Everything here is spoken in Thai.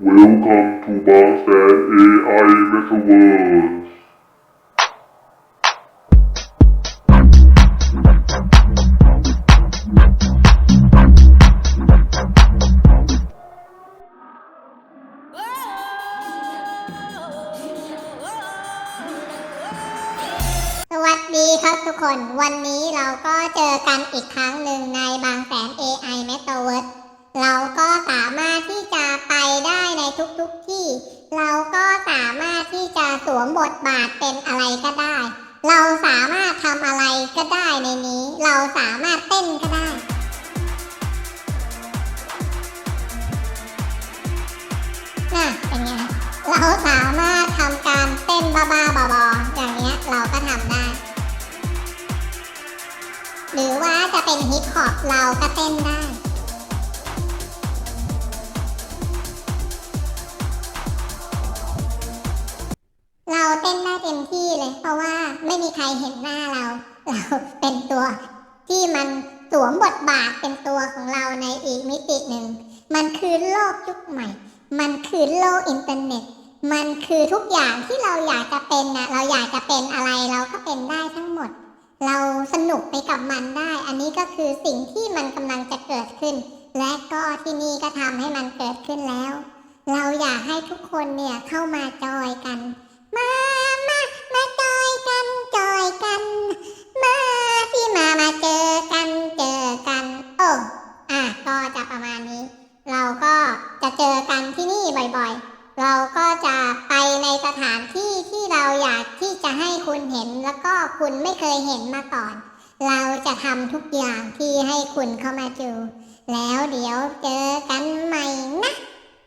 Welcome to Bangsan AI Metaverse. สวัสดีครับทุกคน วันนี้เราก็เจอกันอีกครั้งหนึ่งในบางแสน AI วมบทบาทเป็นอะไรก็ได้ เราสามารถทำอะไรก็ได้ในนี้ เราสามารถเต้นก็ได้ น่ะเป็นไงเราสามารถทำการเต้นบ้าๆบอๆอย่างเนี้ยเราก็ทำได้ หรือว่าจะเป็นฮิปฮอปเราก็เต้นได้ ต้นได้เต็มที่เลย เพราะว่าไม่มีใครเห็นหน้าเรา เราเป็นตัวที่มันสวมบทบาทเป็นตัวของเราในอีกมิติหนึ่ง มันคือโลกยุคใหม่ มันคือโลกอินเทอร์เน็ต มันคือทุกอย่างที่เราอยากจะเป็นนะเราอยากจะเป็นอะไรเราก็เป็นได้ทั้งหมด เราสนุกไปกับมันได้ อันนี้ก็คือสิ่งที่มันกำลังจะเกิดขึ้น และก็ที่นี่ก็ทำให้มันเกิดขึ้นแล้ว เราอยากให้ทุกคนเนี่ยเข้ามาจอยกัน มามามา ก็จะประมาณนี้ เราก็จะเจอกันที่นี่บ่อยๆ เราก็จะไปในสถานที่ที่เราอยากที่จะให้คุณเห็นแล้วก็คุณไม่เคยเห็นมาก่อน เราจะทำทุกอย่างที่ให้คุณเข้ามาดูแล้วเดี๋ยวเจอกันใหม่นะ